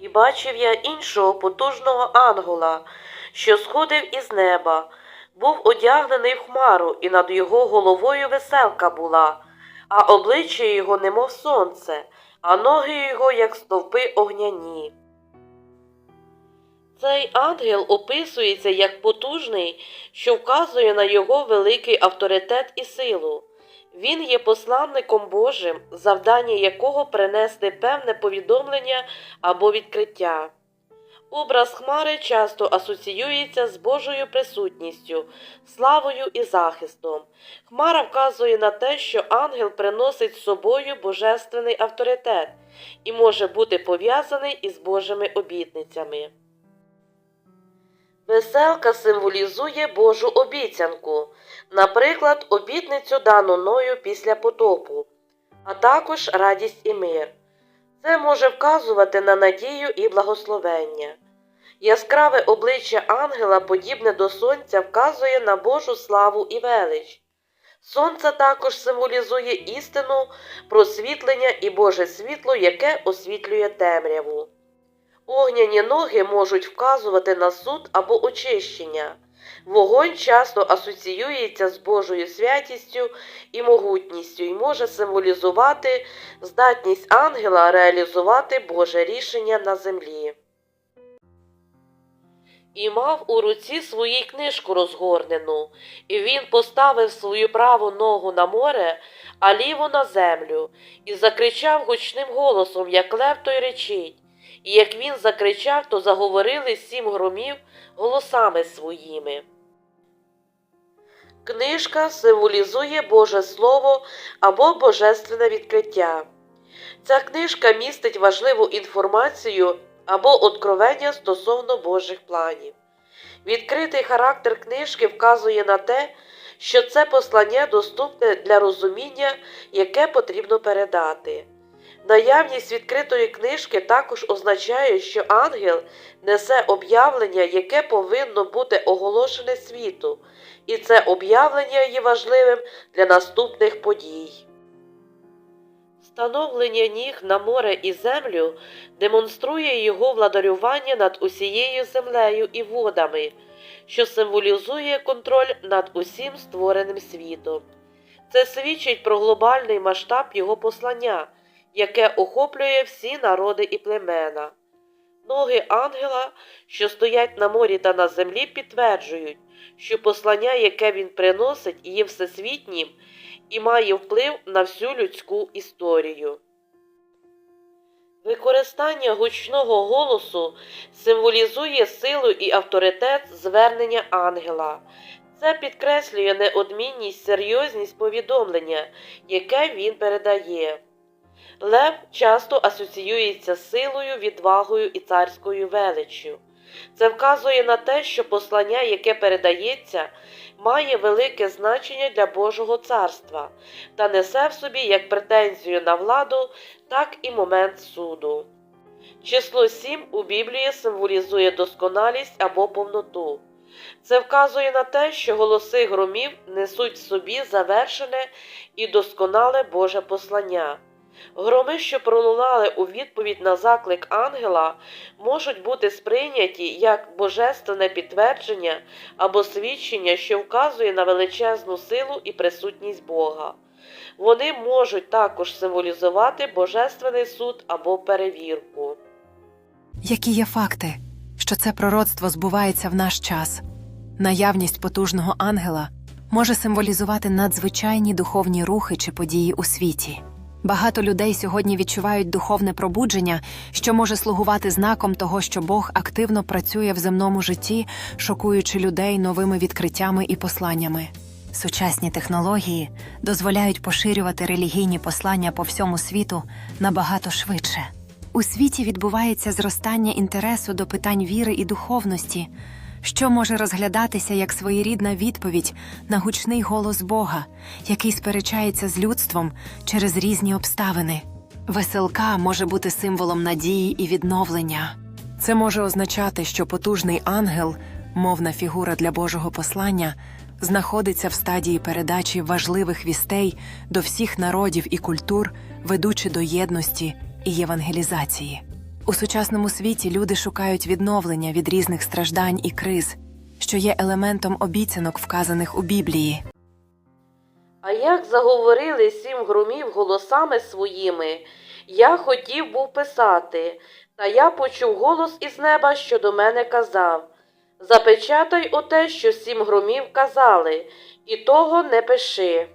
І бачив я іншого потужного ангела, що сходив із неба, був одягнений в хмару, і над його головою веселка була, а обличчя його немов сонце, а ноги його, як стовпи огняні. Цей ангел описується як потужний, що вказує на його великий авторитет і силу. Він є посланником Божим, завдання якого принести певне повідомлення або відкриття. Образ хмари часто асоціюється з Божою присутністю, славою і захистом. Хмара вказує на те, що ангел приносить з собою божественний авторитет і може бути пов'язаний із Божими обітницями. Веселка символізує Божу обіцянку, наприклад, обітницю дану Ною після потопу, а також радість і мир. Це може вказувати на надію і благословення. Яскраве обличчя ангела, подібне до сонця, вказує на Божу славу і велич. Сонце також символізує істину, просвітлення і Боже світло, яке освітлює темряву. Огняні ноги можуть вказувати на суд або очищення. Вогонь часто асоціюється з Божою святістю і могутністю і може символізувати здатність ангела реалізувати Боже рішення на землі. І мав у руці свою книжку розгорнену, і він поставив свою праву ногу на море, а ліву на землю, і закричав гучним голосом, як лев той речить. І як він закричав, то заговорили сім громів голосами своїми. Книжка символізує Боже Слово або Божественне відкриття. Ця книжка містить важливу інформацію або откровення стосовно Божих планів. Відкритий характер книжки вказує на те, що це послання доступне для розуміння, яке потрібно передати. Наявність відкритої книжки також означає, що ангел несе об'явлення, яке повинно бути оголошене світу, і це об'явлення є важливим для наступних подій. Встановлення ніг на море і землю демонструє його владарювання над усією землею і водами, що символізує контроль над усім створеним світом. Це свідчить про глобальний масштаб його послання яке охоплює всі народи і племена. Ноги ангела, що стоять на морі та на землі, підтверджують, що послання, яке він приносить, є всесвітнім і має вплив на всю людську історію. Використання гучного голосу символізує силу і авторитет звернення ангела. Це підкреслює неодмінність, серйозність повідомлення, яке він передає. Лев часто асоціюється з силою, відвагою і царською величчю. Це вказує на те, що послання, яке передається, має велике значення для Божого царства та несе в собі як претензію на владу, так і момент суду. Число 7 у Біблії символізує досконалість або повноту. Це вказує на те, що голоси громів несуть в собі завершене і досконале Боже послання. Громи, що пролунали у відповідь на заклик ангела, можуть бути сприйняті як божественне підтвердження або свідчення, що вказує на величезну силу і присутність Бога. Вони можуть також символізувати божественний суд або перевірку. Які є факти, що це пророцтво збувається в наш час? Наявність потужного ангела може символізувати надзвичайні духовні рухи чи події у світі. Багато людей сьогодні відчувають духовне пробудження, що може слугувати знаком того, що Бог активно працює в земному житті, шокуючи людей новими відкриттями і посланнями. Сучасні технології дозволяють поширювати релігійні послання по всьому світу набагато швидше. У світі відбувається зростання інтересу до питань віри і духовності, що може розглядатися як своєрідна відповідь на гучний голос Бога, який сперечається з людством через різні обставини. Веселка може бути символом надії і відновлення. Це може означати, що потужний ангел, мовна фігура для Божого послання, знаходиться в стадії передачі важливих вістей до всіх народів і культур, ведучи до єдності і євангелізації. У сучасному світі люди шукають відновлення від різних страждань і криз, що є елементом обіцянок, вказаних у Біблії. А як заговорили сім громів голосами своїми, я хотів був писати, та я почув голос із неба, що до мене казав Запечатай оте, що сім громів казали, і того не пиши.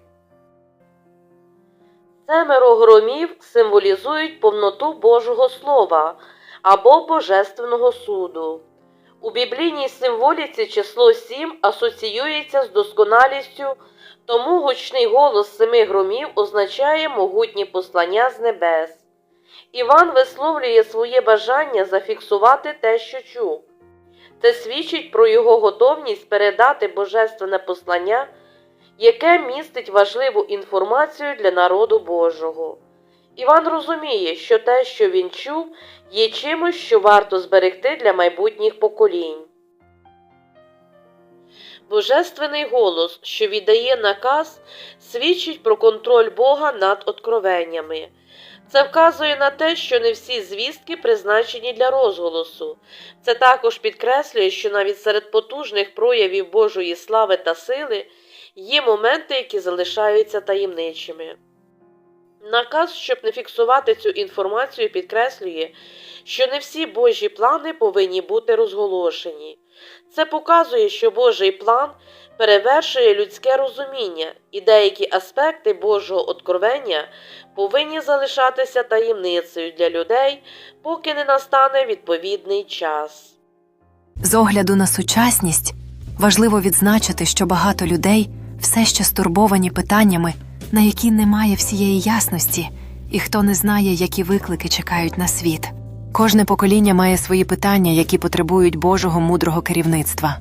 Семеро громів символізують повноту Божого Слова або Божественного суду. У біблійній символіці число сім асоціюється з досконалістю, тому гучний голос семи громів означає могутні послання з небес. Іван висловлює своє бажання зафіксувати те, що чув. Це свідчить про його готовність передати божественне послання, яке містить важливу інформацію для народу Божого. Іван розуміє, що те, що він чув, є чимось, що варто зберегти для майбутніх поколінь. Божественний голос, що віддає наказ, свідчить про контроль Бога над откровеннями. Це вказує на те, що не всі звістки призначені для розголосу. Це також підкреслює, що навіть серед потужних проявів Божої слави та сили є моменти, які залишаються таємничими. Наказ, щоб не фіксувати цю інформацію, підкреслює, що не всі Божі плани повинні бути розголошені. Це показує, що Божий план перевершує людське розуміння, і деякі аспекти Божого откровення повинні залишатися таємницею для людей, поки не настане відповідний час. З огляду на сучасність важливо відзначити, що багато людей все ще стурбовані питаннями, на які немає всієї ясності, і хто не знає, які виклики чекають на світ. Кожне покоління має свої питання, які потребують Божого мудрого керівництва.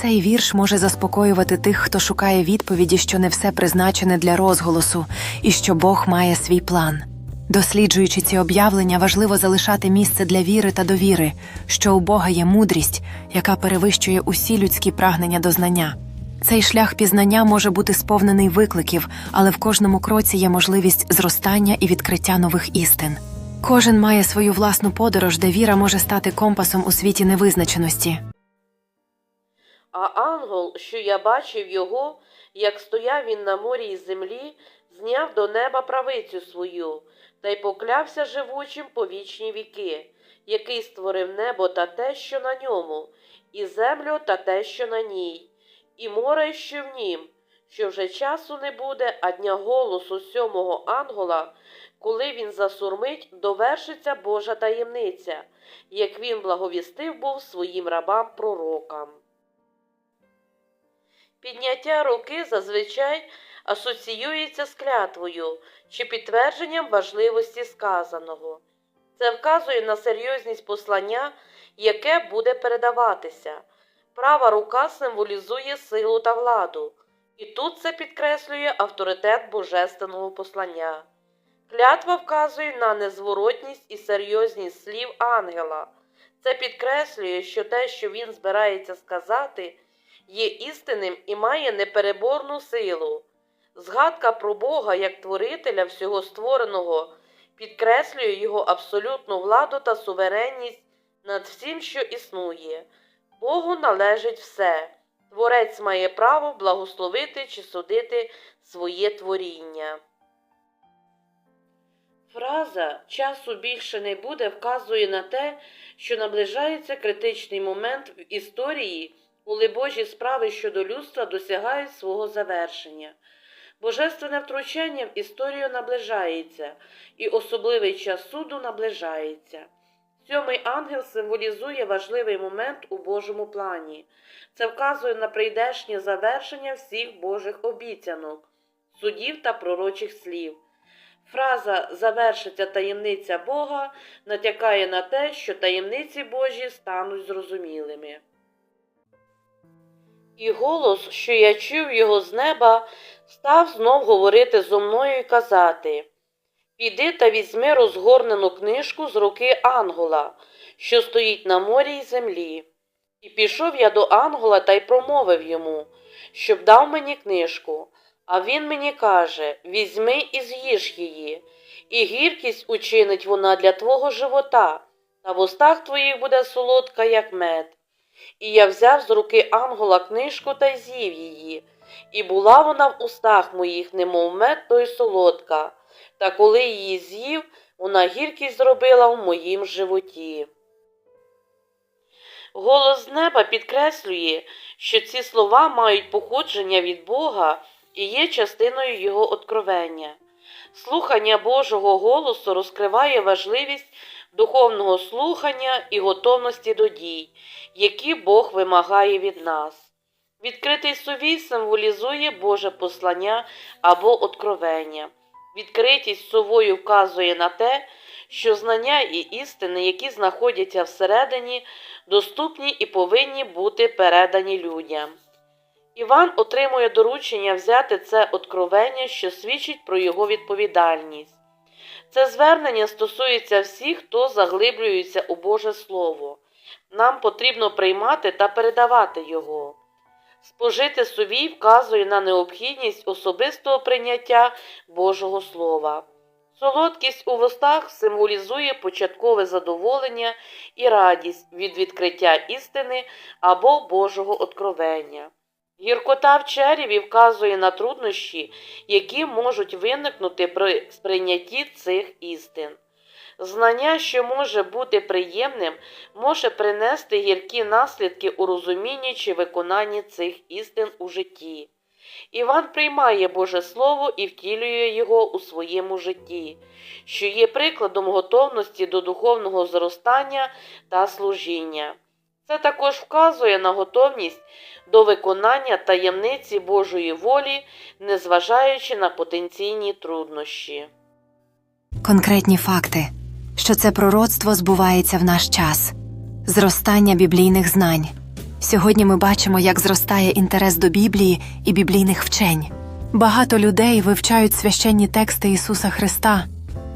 Цей вірш може заспокоювати тих, хто шукає відповіді, що не все призначене для розголосу, і що Бог має свій план. Досліджуючи ці об'явлення, важливо залишати місце для віри та довіри, що у Бога є мудрість, яка перевищує усі людські прагнення до знання. Цей шлях пізнання може бути сповнений викликів, але в кожному кроці є можливість зростання і відкриття нових істин. Кожен має свою власну подорож, де віра може стати компасом у світі невизначеності. А ангел, що я бачив його, як стояв він на морі й землі, зняв до неба правицю свою, та й поклявся живучим по вічні віки, який створив небо та те, що на ньому, і землю та те, що на ній, і море, що в нім, що вже часу не буде, а дня голосу сьомого ангела, коли він засурмить, довершиться Божа таємниця, як він благовістив був своїм рабам пророкам. Підняття руки зазвичай асоціюється з клятвою чи підтвердженням важливості сказаного. Це вказує на серйозність послання, яке буде передаватися. Права рука символізує силу та владу, і тут це підкреслює авторитет божественного послання. Клятва вказує на незворотність і серйозність слів ангела. Це підкреслює, що те, що він збирається сказати, є істинним і має непереборну силу. Згадка про Бога як творителя всього створеного підкреслює його абсолютну владу та суверенність над всім, що існує. Богу належить все. Творець має право благословити чи судити своє творіння. Фраза часу більше не буде вказує на те, що наближається критичний момент в історії, коли Божі справи щодо людства досягають свого завершення. Божественне втручання в історію наближається, і особливий час суду наближається. Сьомий ангел символізує важливий момент у Божому плані. Це вказує на прийдешнє завершення всіх Божих обіцянок, судів та пророчих слів. Фраза завершиться таємниця Бога натякає на те, що таємниці Божі стануть зрозумілими. І голос, що я чув його з неба, став знов говорити зо мною і казати Піди та візьми розгорнену книжку з руки Ангола, що стоїть на морі й землі. І пішов я до Ангола та й промовив йому, щоб дав мені книжку. А він мені каже Візьми і з'їж її, і гіркість учинить вона для твого живота, та в устах твоїх буде солодка, як мед. І я взяв з руки ангела книжку та з'їв її, і була вона в устах моїх, немов мед, то й солодка. Та коли її з'їв, вона гіркість зробила в моїм животі. Голос з неба підкреслює, що ці слова мають походження від Бога і є частиною Його откровення. Слухання Божого голосу розкриває важливість духовного слухання і готовності до дій, які Бог вимагає від нас. Відкритий сувій символізує Боже послання або откровення. Відкритість совою вказує на те, що знання і істини, які знаходяться всередині, доступні і повинні бути передані людям. Іван отримує доручення взяти це откровення, що свідчить про його відповідальність. Це звернення стосується всіх, хто заглиблюється у Боже Слово. Нам потрібно приймати та передавати його. Спожити сувій вказує на необхідність особистого прийняття Божого Слова. Солодкість у вустах символізує початкове задоволення і радість від відкриття істини або Божого откровення. Гіркота в череві вказує на труднощі, які можуть виникнути при сприйнятті цих істин. Знання, що може бути приємним, може принести гіркі наслідки у розумінні чи виконанні цих істин у житті. Іван приймає Боже Слово і втілює його у своєму житті, що є прикладом готовності до духовного зростання та служіння. Це також вказує на готовність до виконання таємниці Божої волі, незважаючи на потенційні труднощі. Конкретні факти, що це пророцтво збувається в наш час, зростання біблійних знань. Сьогодні ми бачимо, як зростає інтерес до Біблії і біблійних вчень. Багато людей вивчають священні тексти Ісуса Христа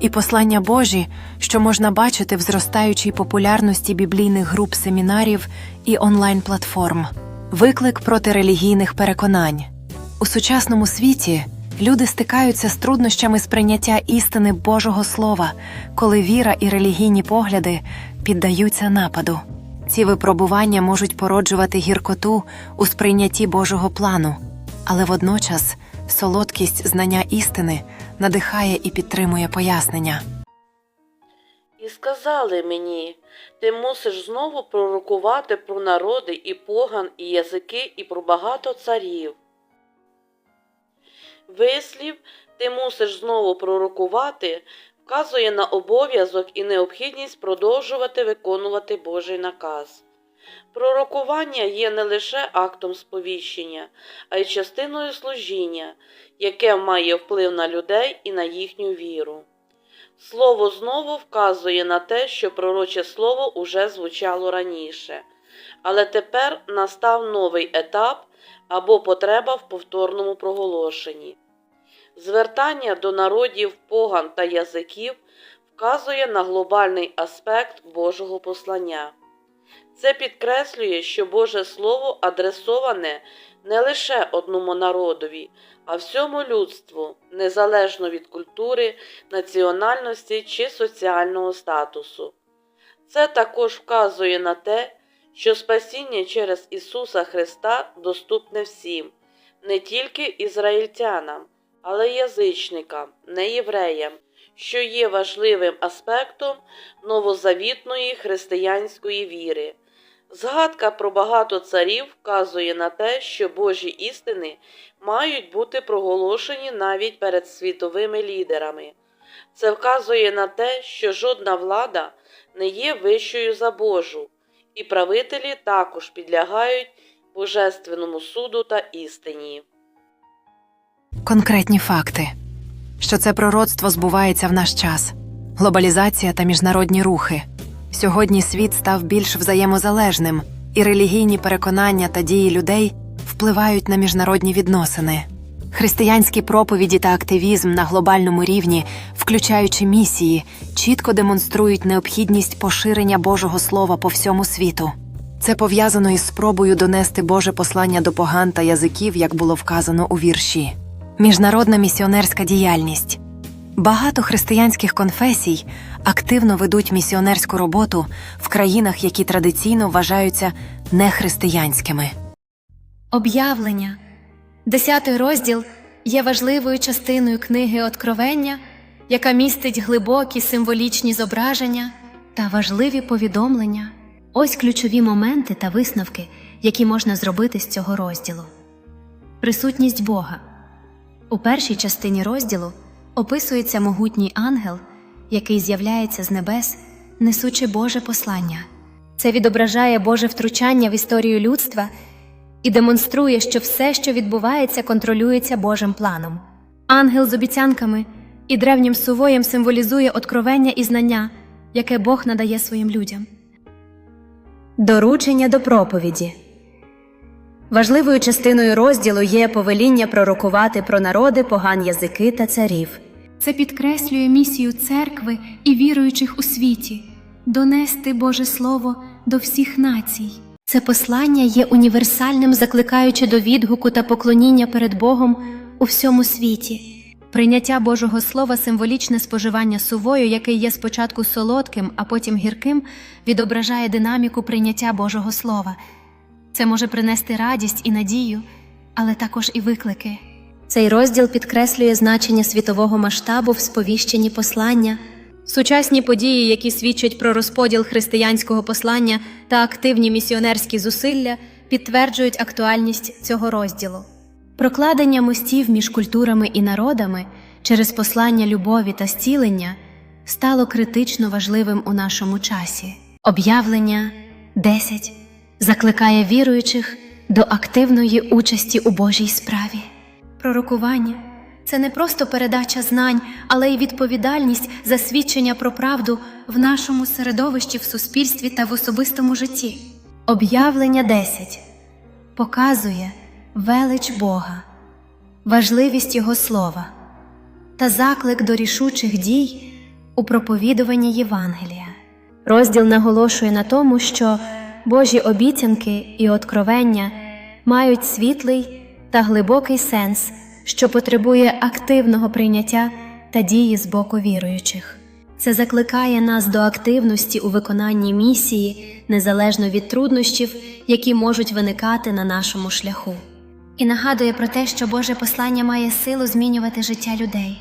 і послання Божі, що можна бачити в зростаючій популярності біблійних груп семінарів і онлайн-платформ. Виклик проти релігійних переконань. У сучасному світі люди стикаються з труднощами сприйняття істини Божого Слова, коли віра і релігійні погляди піддаються нападу. Ці випробування можуть породжувати гіркоту у сприйнятті Божого плану, але водночас солодкість знання істини надихає і підтримує пояснення. І сказали мені, ти мусиш знову пророкувати про народи і поган, і язики, і про багато царів. Вислів ти мусиш знову пророкувати, вказує на обов'язок і необхідність продовжувати виконувати Божий наказ. Пророкування є не лише актом сповіщення, а й частиною служіння, яке має вплив на людей і на їхню віру. Слово знову вказує на те, що пророче слово уже звучало раніше, але тепер настав новий етап або потреба в повторному проголошенні. Звертання до народів поган та язиків вказує на глобальний аспект Божого послання. Це підкреслює, що Боже Слово адресоване не лише одному народові, а всьому людству, незалежно від культури, національності чи соціального статусу. Це також вказує на те, що спасіння через Ісуса Христа доступне всім, не тільки ізраїльтянам, але язичникам, неєвреям, що є важливим аспектом новозавітної християнської віри. Згадка про багато царів вказує на те, що Божі істини мають бути проголошені навіть перед світовими лідерами. Це вказує на те, що жодна влада не є вищою за Божу, і правителі також підлягають Божественному суду та істині. Конкретні факти, що це пророцтво збувається в наш час, глобалізація та міжнародні рухи. Сьогодні світ став більш взаємозалежним, і релігійні переконання та дії людей впливають на міжнародні відносини. Християнські проповіді та активізм на глобальному рівні, включаючи місії, чітко демонструють необхідність поширення Божого Слова по всьому світу. Це пов'язано із спробою донести Боже послання до поган та язиків, як було вказано у вірші. Міжнародна місіонерська діяльність. Багато християнських конфесій активно ведуть місіонерську роботу в країнах, які традиційно вважаються нехристиянськими. Об'явлення. Десятий розділ є важливою частиною книги Откровення, яка містить глибокі символічні зображення та важливі повідомлення. Ось ключові моменти та висновки, які можна зробити з цього розділу. Присутність Бога. У першій частині розділу описується могутній ангел, який з'являється з небес, несучи Боже послання. Це відображає Боже втручання в історію людства і демонструє, що все, що відбувається, контролюється Божим планом. Ангел з обіцянками і древнім сувоєм символізує откровення і знання, яке Бог надає своїм людям. Доручення до проповіді важливою частиною розділу є повеління пророкувати про народи, поган язики та царів. Це підкреслює місію церкви і віруючих у світі донести Боже Слово до всіх націй. Це послання є універсальним, закликаючи до відгуку та поклоніння перед Богом у всьому світі. Прийняття Божого Слова символічне споживання сувою, який є спочатку солодким, а потім гірким, відображає динаміку прийняття Божого Слова. Це може принести радість і надію, але також і виклики. Цей розділ підкреслює значення світового масштабу в сповіщенні послання. Сучасні події, які свідчать про розподіл християнського послання та активні місіонерські зусилля, підтверджують актуальність цього розділу. Прокладення мостів між культурами і народами через послання любові та зцілення стало критично важливим у нашому часі. Об'явлення 10 закликає віруючих до активної участі у Божій справі. Пророкування це не просто передача знань, але й відповідальність за свідчення про правду в нашому середовищі, в суспільстві та в особистому житті. Об'явлення 10 показує велич Бога, важливість Його слова та заклик до рішучих дій у проповідуванні Євангелія. Розділ наголошує на тому, що Божі обіцянки і откровення мають світлий та глибокий сенс, що потребує активного прийняття та дії з боку віруючих. Це закликає нас до активності у виконанні місії незалежно від труднощів, які можуть виникати на нашому шляху. І нагадує про те, що Боже послання має силу змінювати життя людей.